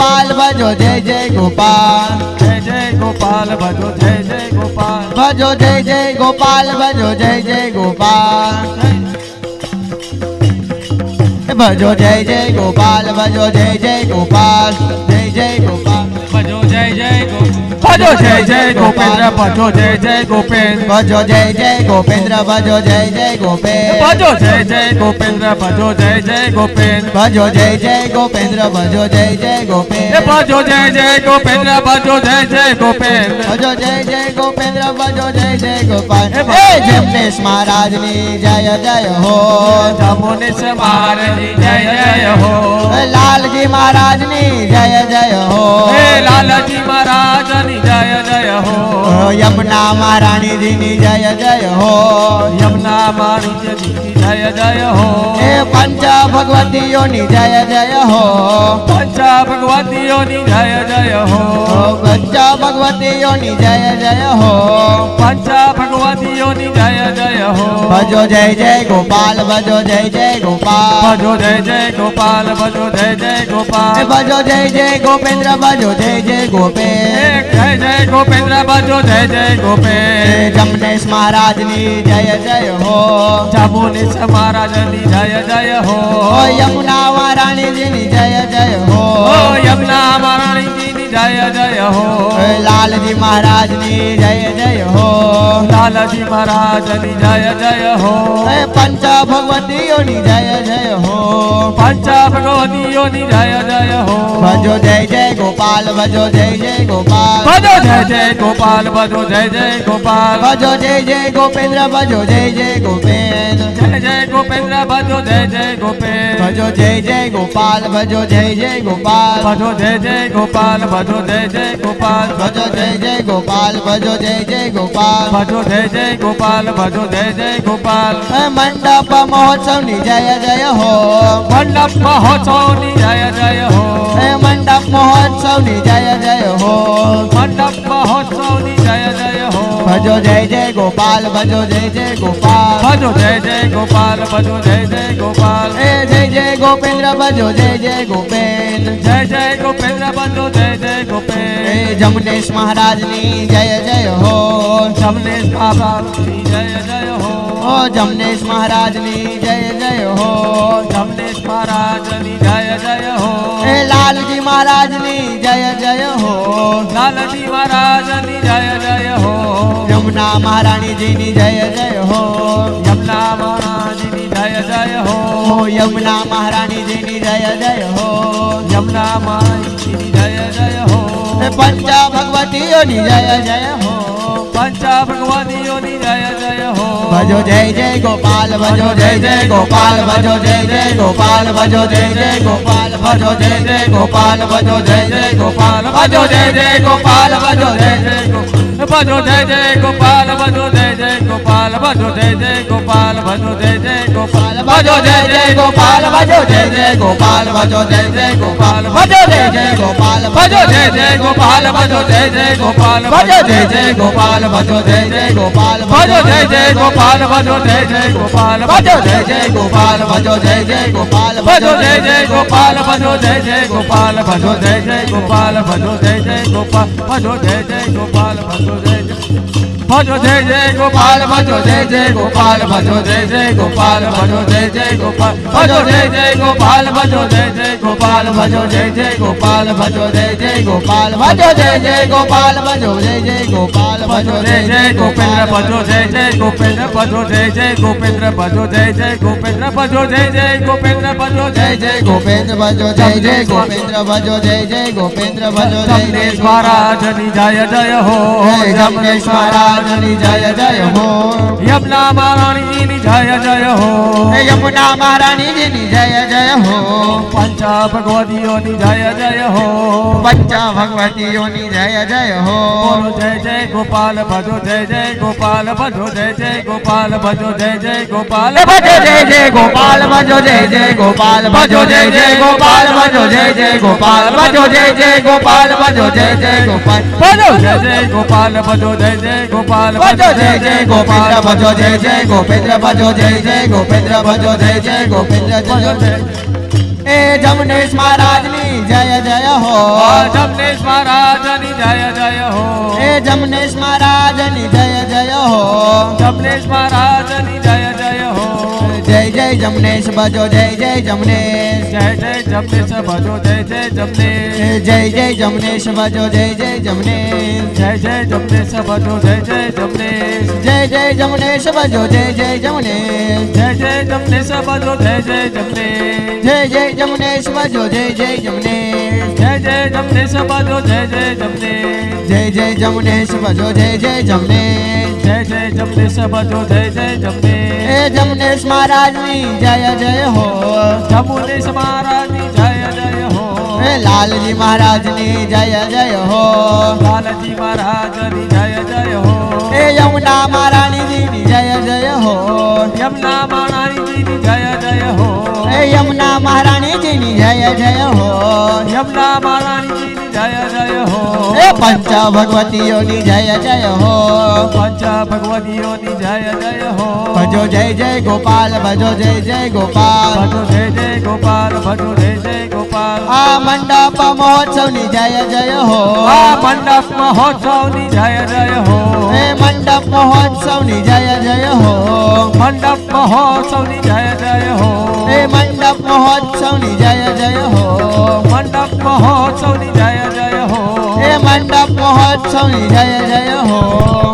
ગોપાલ ભજો જય જય ગોપાલ. જય જય ગોપાલ ભજો જય જય ગોપાલ. ભજો જય જય ગોપાલ ભજો જય જય ગોપાલ. ભજો જય જય ગોપાલ ભજો જય જય ગોપાલ. જય જય ગોપાલ. ભજો જય જય ભજો જય જય ગોપેન્દ્ર ભજો જય જય ગોપેન્દ્ર ભજો જય જય ગોપેન્દ્ર ભજો જય જય ગોપેન્દ્ર ભજો જય જય ગોપેન્દ્ર ભજો જય જય ગોપેન્દ્ર ભજો જય જય ગોપેન્દ્ર ભજો જય જય એ ગોપેન્દ્ર ભજો જય જય ગોપેન્દ્ર ભજો જય જય ગોપેન્દ્ર ભજો જય જય ગોપેન્દ્ર ભજો જય જય ગોપાલ એ ભજો. એ જમનેશ મહારાજની જય જય હો જમુનિશ મહારાજની જય જય હો લાલજી મહારાજની જય જય હો હે લાલજી জানি যায় જય હો યમુના મહારાણીજીની જય જય હો યમુના માણિક્યની જય જય હો એ પંચ ભગવતીઓની જય જય હો પંચા ભગવતીઓની જય જય હો પંચ ભગવતીઓની જય જય હો પંચા ભગવતીઓની જય જય હો ભજો જય જય ગોપાલ ભજો જય જય ગોપાલ ભજો જય જય ગોપાલ ભજો જય જય એ ગોપાલ ભજો જય જય ગોપેન્દ્ર ભજો જય જય ગોપેન્દ્ર એક જય જય ભજો જય જય ગોપે. જમનેશ મહારાજની જય જય હો. જામુનિશ મહારાજની જય જય હો. યમુના મહારાણીજીની જય જય હો. યમુના મહારાણીજીની જય જય હો. લાલજી મહારાજની જય જય હો. લાલજી મહારાજની જય જય હો. પંચ ભગવતીઓની જય જય હો પંચા ભગવતીઓની જય જય હો ભજો જય જય ગોપાલ ભજો જય જય ગોપાલ ભજો જય જય ગોપાલ ભજો જય જય ગોપાલ ભજો જય જય ગોપેન્દ્ર ભજો જય જય ગોપેન્દ્ર જય જય ગોપેન્દ્ર ભજો જય જય ગોપેન્દ્ર भजो जय जय गोपाल भजो जय जय गोपाल भजो जय जय गोपाल भजो जय जय गोपाल भजो जय जय गोपाल भजो जय जय गोपाल भजो जय जय गोपाल भजो जय जय गोपाल मंडप महोत्सव नि जय जय हो मंडप महोत्सव नि जय जय हो मंडप महोत्सव नि जय जय हो मंडप महोत्सव नि जय जय हो भजो जय जय गोपाल भजो जय जय गोपाल भजो जय जय गोपाल भजो जय जय गोपाल જય ગોપેન્દ્ર ભજો જય જય ગોપેન્દ્ર જય જય ગોપેન્દ્ર ભજો જય જય ગોપેન્દ્ર જમનેશ મહારાજની જય જય હો જમનેશ મહારાજની જય જય હો ઓ જમનેશ મહારાજની જય જય હો જમનેશ મહારાજની જય જય હો એ લાલજી મહારાજની જય જય હો લાલજી મહારાજની જય જય હો યમુના મહારાણીજીની જય જય હો યમુના જય હો ઓ યમુના મહારાણીજીની જય જય હો યમુના મહારાજની જય જય હો એ પંચ ભગવતીઓની જય જય હો પંચા ભગવતીઓની જય જય હો ભજો જય જય ગોપાલ ભજો જય જય ગોપાલ ભજો જય જય ગોપાલ ભજો જય જય ગોપાલ ભજો જય જય ગોપાલ ભજો જય જય ગોપાલ ભજો જય જય ગોપાલ ભજો જય જય ગોપાલ ભજો જય જય ગોપાલ ભજો જય જય ગોપાલ ભજો જય જય ગોપાલ ભજો જય बजो जय जय गोपाल बजो जय जय गोपाल बजो जय जय गोपाल बजो जय जय गोपाल बजो जय जय गोपाल बजो जय जय गोपाल बजो जय जय गोपाल बजो जय जय गोपाल बजो जय जय गोपाल बजो जय जय गोपाल बजो जय जय गोपाल बजो जय जय गोपाल बजो जय जय गोपाल बजो जय जय गोपाल बजो जय जय गोपाल बजो जय जय गोपाल बजो जय जय गोपाल बजो जय जय भजो जय जय गोपाल भजो जय जय गोपाल भजो जय जय गोपाल भजो जय जय गोपाल भजो जय जय गोपाल भजो जय जय गोपाल भजो जय जय गोपाल भजो जय जय गोपाल भजो जय जय गोपाल भजो जय जय गोपाल भजो जय जय गोपेंद्र भजो जय जय गोपेंद्र भजो जय जय गोपेंद्र भजो जय जय गोपेंद्र भजो जय जय गोपेंद्र भजो जय जय गोपेंद्र भजो जय जय गोपेंद्र भजो जय जय गोपेंद्र भजो जय जय महाराज जय जय हो महाराज જય જય હો જય જમનેશ મહારાજની જય જય હો યમુના મહારાણીની જય જય હો હે યમુના મહારાણીજીની જય જય હો પંચા ભગવતીઓની જય જય હો પંચા ભગવતીઓની જય જય હો બોલો જય જય ગોપાલ ભજો જય જય ગોપાલ ભજો જય જય ગોપાલ ભજો જય જય ગોપાલ ભજો જય જય ગોપાલ ભજો જય જય ગોપાલ ભજો જય જય ગોપાલ ભજો જય જય ગોપાલ ભજો જય જય ગોપાલ ભજો જય જય ગોપાલ ભજો જય જય ગોપાલ ભજો જય જય ગોપાલ ભજો જય જય ગોપેન્દ્ર ભજો જય જય ગોપેન્દ્ર ભજો જય જય ગોપેન્દ્ર ભજો જય જય ગોપેન્દ્ર ભજો જય. એ એ જમનેશ મહારાજની જય જય હો. જમનેશ મહારાજની જય જય હો. એ જમનેશ મહારાજની જય જય હો. જમનેશ મહારાજની જય જય હો. જય जय जमनेश बजो जय जय जमनेश जय जय जमनेश बजो जय जय जमनेश जय जय जमनेश बजो जय जय जमनेश जय जय जमनेश बजो जय जय जमनेश जय जय जमनेश बजो जय जय जमनेश जय जय जमनेश बजो जय जय जमनेश जय जय जमनेश बजो जय जय जमनेश जय जय जमनेश बजो जय जय जमनेश जय जय जमनेश बजो जय जय जमनेश जय जय जमनेश बजो जय जय जमनेश जमनेश महाराज મહારાજની જય જય હો જમુનેશ મહારાજની જય જય હો એ લાલજી મહારાજની જય જય હો લાલજી મહારાજની જય જય હો હે યમુના મહારાણીજીની જય જય હો યમના માણાજીની જય જય હો હે યમુના મહારાણીજીની જય જય હો યમના માણાજીની જય જય હો હે પંચ ભગવતીઓની જય જય હો પંચ ભગવતીઓની જય જય હો ભજો જય જય ગોપાલ ભજો જય જય ગોપાલ ભજો જય જય ગોપાલ ભજો જય જય ગોપાલ આ મંડપ મહોત્સવની જય જય હો આ મંડપ મહોત્સવની જય જય હો એ મંડપ મહોત્સવની જય જય હો મંડપ મહોત્સવની જય જય હો એ મંડપ મહોત્સવની જય જય હો મંડપ મહોત્સવની મહોત્સવની જય જય હો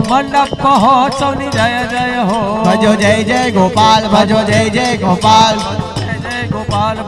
મંડપ મહોત્સવની જય જય હો ભજો જય જય ગોપાલ ભજો જય જય ગોપાલ જય જય ગોપાલ